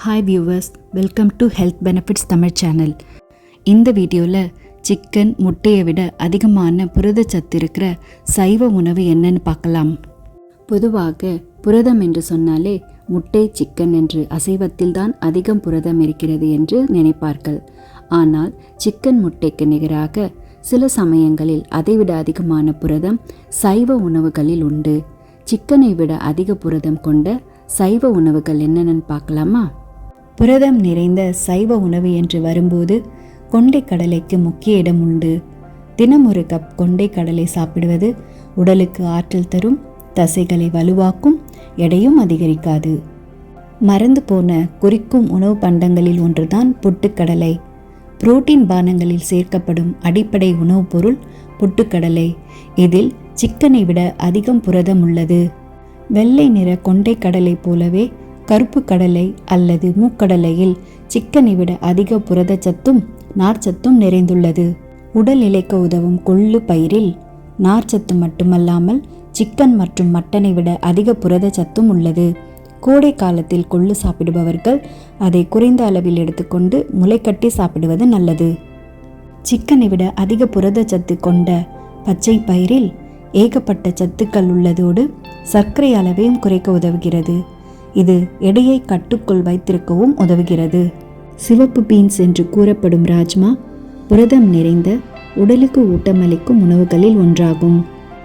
Hi viewers welcome to health benefits Tamil channel இந்த வீடியோவில் chicken முட்டையை விட அதிகமான புரதச்சத்து இருக்கிற சைவ உணவு என்னன்னு பார்க்கலாம். பொதுவாக புரதம் என்று சொன்னாலே முட்டை சிக்கன் என்று அசைவத்தில் தான் அதிகம் புரதம் இருக்கிறது என்று நினைப்பார்கள். ஆனால் சிக்கன் முட்டைக்கு நிகராக சில சமயங்களில் அதைவிட அதிகமான புரதம் சைவ உணவுகளில் உண்டு. சிக்கனை விட அதிக புரதம் கொண்ட சைவ உணவுகள் என்னென்னு பார்க்கலாமா? புரதம் நிறைந்த சைவ உணவு என்று வரும்போது கொண்டை கடலைக்கு முக்கிய இடம் உண்டு. தினம் ஒரு கப் கொண்டை கடலை சாப்பிடுவது உடலுக்கு ஆற்றல் தரும் தசைகளை வலுவாக்கும் எடையும் அதிகரிக்காது. மறந்து போன குறிக்கும் உணவு பண்டங்களில் ஒன்றுதான் புட்டுக்கடலை. புரோட்டீன் பானங்களில் சேர்க்கப்படும் அடிப்படை உணவுப் பொருள் புட்டுக்கடலை. இதில் சிக்கனை விட அதிகம் புரதம் உள்ளது. வெள்ளை நிற கொண்டை கடலை போலவே கருப்பு கடலை அல்லது மூக்கடலையில் சிக்கனை விட அதிக புரதச்சத்தும் நார்ச்சத்தும் நிறைந்துள்ளது. உடல் இழைக்க உதவும் கொள்ளு பயிரில் நார்ச்சத்து மட்டுமல்லாமல் சிக்கன் மற்றும் மட்டனை விட அதிக புரதச்சத்தும் உள்ளது. கோடை காலத்தில் கொள்ளு சாப்பிடுபவர்கள் அதை குறைந்த அளவில் எடுத்துக்கொண்டு முளைக்கட்டி சாப்பிடுவது நல்லது. சிக்கனை விட அதிக புரதச்சத்து கொண்ட பச்சை பயிரில் ஏகப்பட்ட சத்துக்கள் உள்ளதோடு சர்க்கரை அளவையும் குறைக்க உதவுகிறது. இது எடையை கட்டுக்குள் வைத்திருக்கவும் உதவுகிறது. சிவப்பு பீன்ஸ் என்று கூறப்படும் ராஜ்மா புரதம் நிறைந்த உடலுக்கு ஊட்டமளிக்கும் உணவுகளில் ஒன்றாகும்.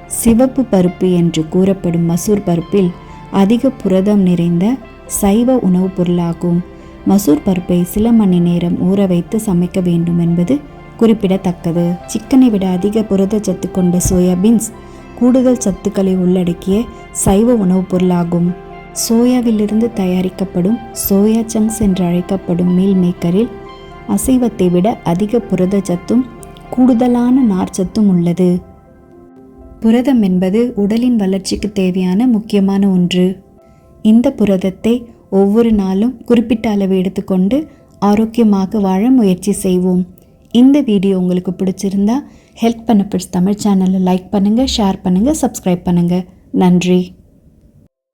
சிவப்பு பருப்பு என்று கூறப்படும் மசூர் பருப்பில் அதிக புரதம் நிறைந்த சைவ உணவுப் பொருளாகும். மசூர் பருப்பை சில மணி நேரம் ஊற வைத்து சமைக்க வேண்டும் என்பது குறிப்பிடத்தக்கது. சிக்கனை விட அதிக புரதச்சத்து கொண்ட சோயாபீன்ஸ் கூடுதல் சத்துக்களை உள்ளடக்கிய சைவ உணவுப் பொருளாகும். சோயாவிலிருந்து தயாரிக்கப்படும் சோயா சங்க்ஸ் என்று அழைக்கப்படும் மீல் மேக்கரில் அசைவத்தை விட அதிக புரதச்சத்தும் கூடுதலான நார்ச்சத்தும் உள்ளது. புரதம் என்பது உடலின் வளர்ச்சிக்கு தேவையான முக்கியமான ஒன்று. இந்த புரதத்தை ஒவ்வொரு நாளும் குறிப்பிட்ட அளவு எடுத்துக்கொண்டு ஆரோக்கியமாக வாழ முயற்சி செய்வோம். இந்த வீடியோ உங்களுக்கு பிடிச்சிருந்தா ஹெல்த் பெனிஃபிட்ஸ் தமிழ் சேனலை லைக் பண்ணுங்கள் ஷேர் பண்ணுங்கள் சப்ஸ்கிரைப் பண்ணுங்கள் நன்றி.